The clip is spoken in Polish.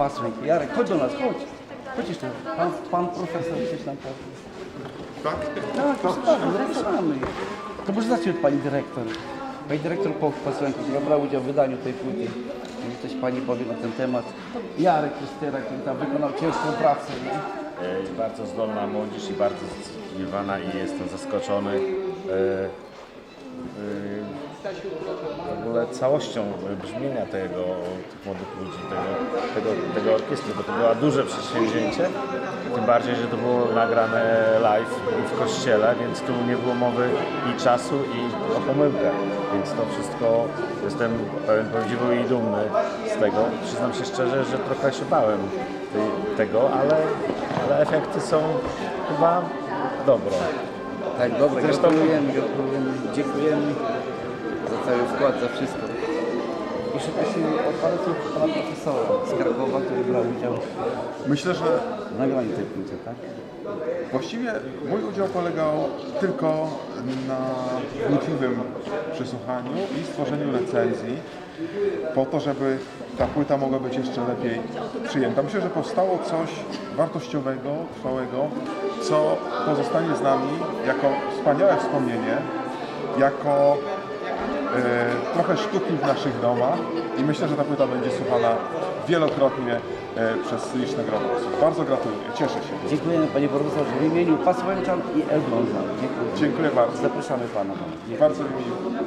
Pasłek, Jarek, chodź do nas, chodź. Chodź jeszcze. Pan, pan profesor coś nam powie. Tak? Tak, bardzo, zapraszamy. To może zacznij od pani dyrektor. Pani dyrektor Pasłenko, która brała udział w wydaniu tej płyty. Może coś pani powie na ten temat. Jarek Krystyra, który tam wykonał ciężką pracę. Nie? E, Bardzo zdolna młodzież i bardzo zdziwiona i jestem zaskoczony e, e, w ogóle całością brzmienia tego, tych młodych ludzi, tego, tego, tego orkiestry, bo to było duże przedsięwzięcie, tym bardziej, że to było nagrane live w kościele, więc tu nie było mowy i czasu i o pomyłkę, więc to wszystko jestem pełen podziwu i dumny z tego. Przyznam się szczerze, że trochę się bałem tej, tego, ale, ale efekty są chyba dobre. Tak, dobra, Zresztą- gratulujemy, gratulujemy, dziękujemy za cały wkład, za wszystko. I szybko od słów pana profesora z Krakowa, który brał udział Myślę, że nagraniu tej płyty, tak? właściwie mój udział polegał tylko na wnikliwym przesłuchaniu i stworzeniu recenzji po to, żeby ta płyta mogła być jeszcze lepiej przyjęta. Myślę, że powstało coś wartościowego, trwałego, co pozostanie z nami jako wspaniałe wspomnienie, jako trochę sztuki w naszych domach i myślę, że ta płyta będzie słuchana wielokrotnie e, przez liczne grono osób. Bardzo gratuluję, cieszę się. Dziękujemy panie profesorze w imieniu Pasłęczan i Elblążan. Dziękuję. Dziękuję bardzo. Zapraszamy pana. Bardzo mi miło.